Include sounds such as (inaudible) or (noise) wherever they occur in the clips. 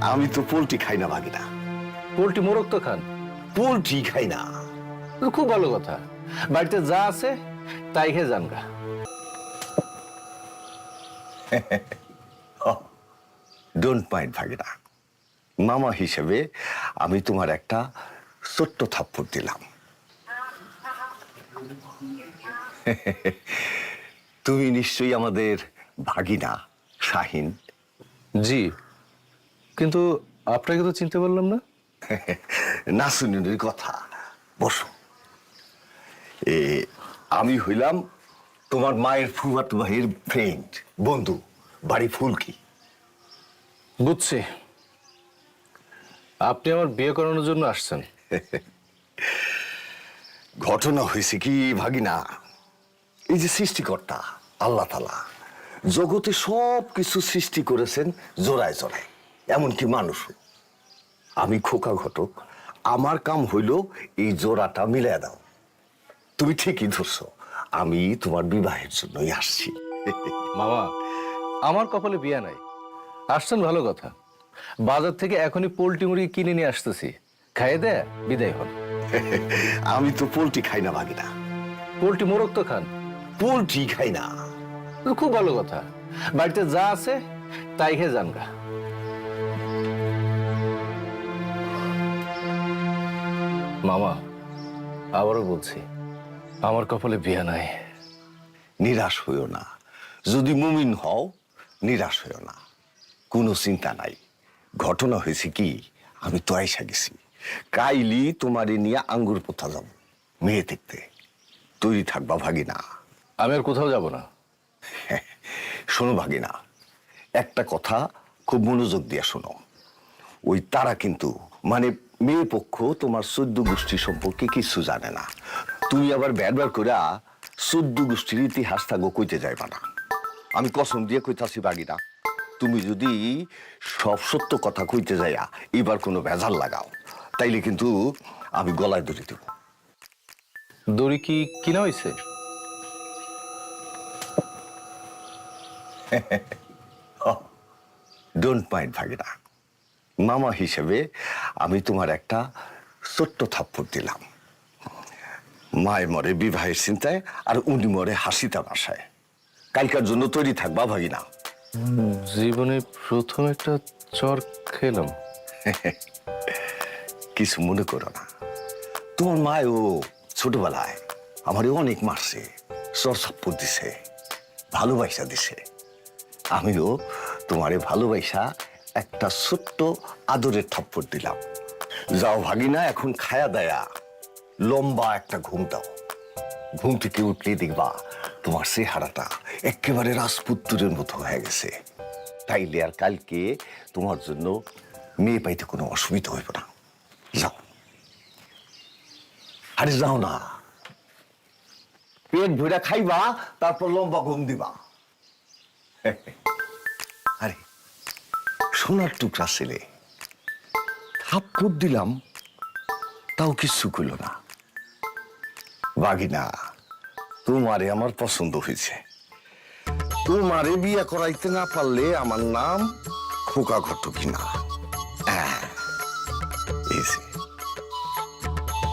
আমি তো পোলট্রি খাই না ভাগিনা পোলট্রি মোরগ তো খান? পোলট্রি খাই না। খুব ভালো কথা। বাড়িতে যা আছে তাই খেয়ে যান গা। ডোন্ট মাইন্ড ভাগিনা মামা হিসেবে আমি তোমার একটা ছোট্ট থাপ্পড় দিলাম। (laughs) তুমি নিশ্চয়ই আমাদের ভাগিনা শাহিন। জি। কিন্তু আপনাকে তো চিনতে পারলাম না। নাসুনির কথা। বসো। এ আমি হইলাম তোমার মায়ের ফুয়াতো ভাইয়ের ফ্রেন্ড বন্ধু বাড়ি ফুলকি। বুঝছি। আপনি আমার বিয়ে করানোর জন্য আসছেন। ঘটনা হয়েছে কি ভাগিনা? এই যে সৃষ্টিকর্তা আল্লাহ তালা জগতে সব কিছু সৃষ্টি করেছেন জোড়ায় জোড়ায়। এমনকি মানুষও। আমি খোকা ঘটক আমার কাম হইল এই জোড়াটা মিলাই দাও। তুমি ঠিকই ধরছো আমি তোমার বিবাহের জন্যই আসছি। মামা আমার কপালে বিয়ে নাই। আসছেন ভালো কথা। বাজার থেকে এখনই পোলট্রি মুরগি কিনে নিয়ে আসতেছি। খাইয়ে দে বিদায় হন। (laughs) আমি তো পোলট্রি খাই না ভাগিনা পোলট্রি মোরগ তো খান। পোলট্রি খাই না। খুব ভালো কথা। বাড়িতে যা আছে তাই খেয়ে যান গা মামা আবারও বলছি আমার কপালে বিয়ে নাই। নিরাশ হইও না। যদি মুমিন হও নিরাশ হইও না। কোনো চিন্তা নাই। ঘটনা হয়েছে কি আমি তো আইসা গেছি। কাইলি তোমারে নিয়ে আঙ্গুর পোথা যাব মেয়ে দেখতে। তৈরি থাকবা ভাগিনা। আমি আর কোথাও যাব না। (laughs) শোনো ভাগিনা একটা কথা খুব মনোযোগ দিয়ে শোনো। ওই তারা কিন্তু মানে মেয়ে পক্ষ তোমার সদ্য গোষ্ঠী সম্পর্কে কিছু জানে না। তুমি আবার ব্যাটবার করে সদ্য গোষ্ঠীর ইতিহাস থাকো কইতে যাইবা না। আমি কসম দিয়ে কইতাছি বাগিনা তুমি যদি সব সত্য কথা কইতে যাইয়া এবার কোনো ভেজাল লাগাও তাইলে কিন্তু আমি গলায় দড়ি দেব। দড়ি কি কিনা হয়েছে ডোন্ট মাইন্ড ভাগিনা মামা হিসেবে আমি তোমার একটা ছোট্ট থাপ্পড় দিলাম। মায় মরে বিবাহের চিন্তায় আর উনি মরে হাসি তামাশায়। কালকার জন্য তৈরি থাকবা ভাগিনা জীবনে প্রথম একটা চর খেলাম। কিছু মনে করো না। তোমার মায়ও ছোটবেলায় আমারে অনেক মারছে চর সাপ্পর দিছে ভালোবাসা দিছে। আমিও তোমারে ভালোবাসা একটা ছোট্ট আদরের থাপ্পড় দিলাম। যাও ভাগিনা, এখন খায়া দেয়া। লম্বা একটা ঘুম দাও। ঘুম থেকে উঠলে দেখবা তোমার চেহারাটা একেবারে রাজপুত্রের মতো হয়ে গেছে। তাইলে আর কালকে তোমার জন্য মেয়ে পাইতে কোনো অসুবিধা হইব না। যাও। আরে যাও না। পেট ভরে খাইবা, তারপর লম্বা ঘুম দিবা। (laughs) সোনার টুকরা ছেলে। থাপ্পড় দিলাম তাও কিচ্ছু করল না। বাগিনা তোমারে আমার পছন্দ হয়েছে। তোমারে বিয়ে করাইতে না পারলে আমার নাম খোকা ঘটকি না হ্যাঁ,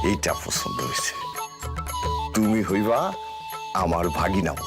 এইটা পছন্দ হয়েছে। তুমি হইবা আমার ভাগিনাও।